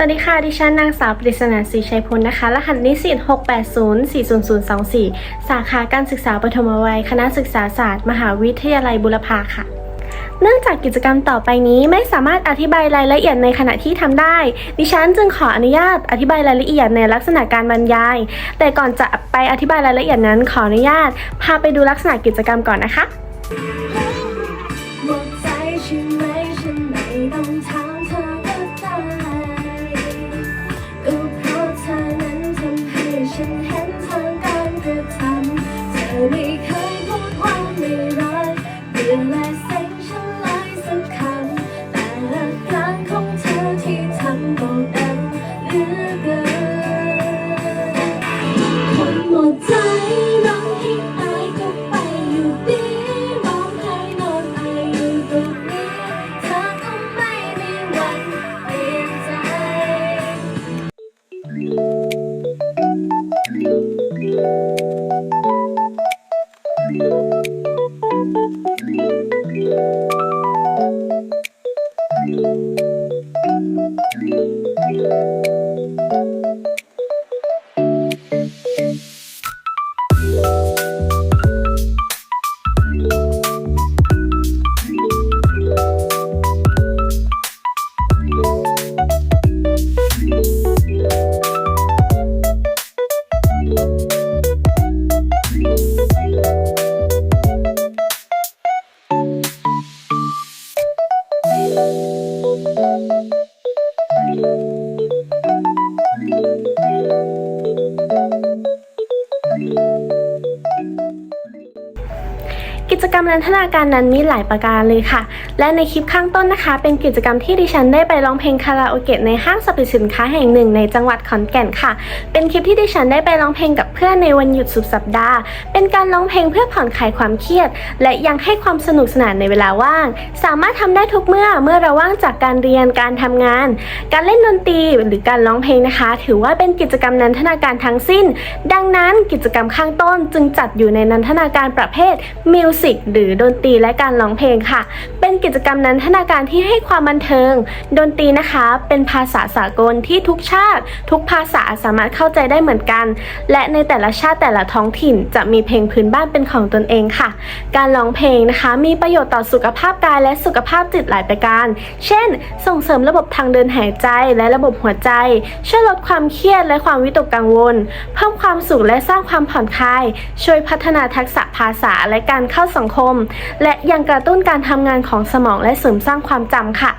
สวัสดีค่ะ ดิฉันนางสาวปริศนาศรีชัยพลนะคะ รหัสนิสิต680-40024 สาขาการศึกษาปฐมวัย คณะศึกษาศาสตร์ มหาวิทยาลัยบุรพาค่ะ เนื่องจากกิจกรรมต่อไปนี้ไม่สามารถอธิบายรายละเอียดในขณะที่ทำได้ ดิฉันจึงขออนุญาตอธิบายรายละเอียดในลักษณะการบรรยาย แต่ก่อนจะไปอธิบายรายละเอียดนั้นขออนุญาต พาไปดูลักษณะกิจกรรมก่อนนะคะ ฉันเห็นทางการกระทำเธอไม่ Thank you. Thank you. กิจกรรมนันทนาการนั้นมีหลายประการเลยค่ะ และในคลิปข้างต้นนะคะ เป็นกิจกรรมที่ดิฉันได้ไปร้องเพลงคาราโอเกะในห้างสรรพสินค้าแห่งหนึ่งในจังหวัดขอนแก่นค่ะ เป็นคลิปที่ดิฉันได้ไปร้องเพลงกับเพื่อนในวันหยุดสุดสัปดาห์ เป็นการร้องเพลงเพื่อผ่อนคลายความเครียด และยังให้ความสนุกสนานในเวลาว่าง สามารถทำได้ทุกเมื่อเมื่อเราว่างจากการเรียนการทำงาน การเล่นดนตรีหรือการร้องเพลงนะคะ ถือว่าเป็นกิจกรรมนันทนาการทั้งสิ้น ดังนั้นกิจกรรมข้างต้นจึงจัดอยู่ในนันทนาการประเภทมิวสิกหรือดนตรีและการร้องเพลงค่ะ เป็นกิจกรรมนันทนาการที่ให้ความบันเทิง ดนตรีนะคะ เป็นภาษาสากลที่ทุกชาติ ทุกภาษาสามารถเข้าใจได้เหมือนกัน และในแต่ละชาติแต่ละท้องถิ่น จะมีเพลงพื้นบ้านเป็นของตนเองค่ะ การร้องเพลงนะคะ มีประโยชน์ต่อสุขภาพกายและสุขภาพจิตหลายประการ เช่น ส่งเสริมระบบทางเดินหายใจและระบบหัวใจ ช่วยลดความเครียดและความวิตกกังวล เพิ่มความสุขและสร้างความผ่อนคลาย ช่วยพัฒนาทักษะภาษาและการเข้าสังคม และยังกระตุ้นการทำงานของสมองและเสริมสร้างความจำค่ะ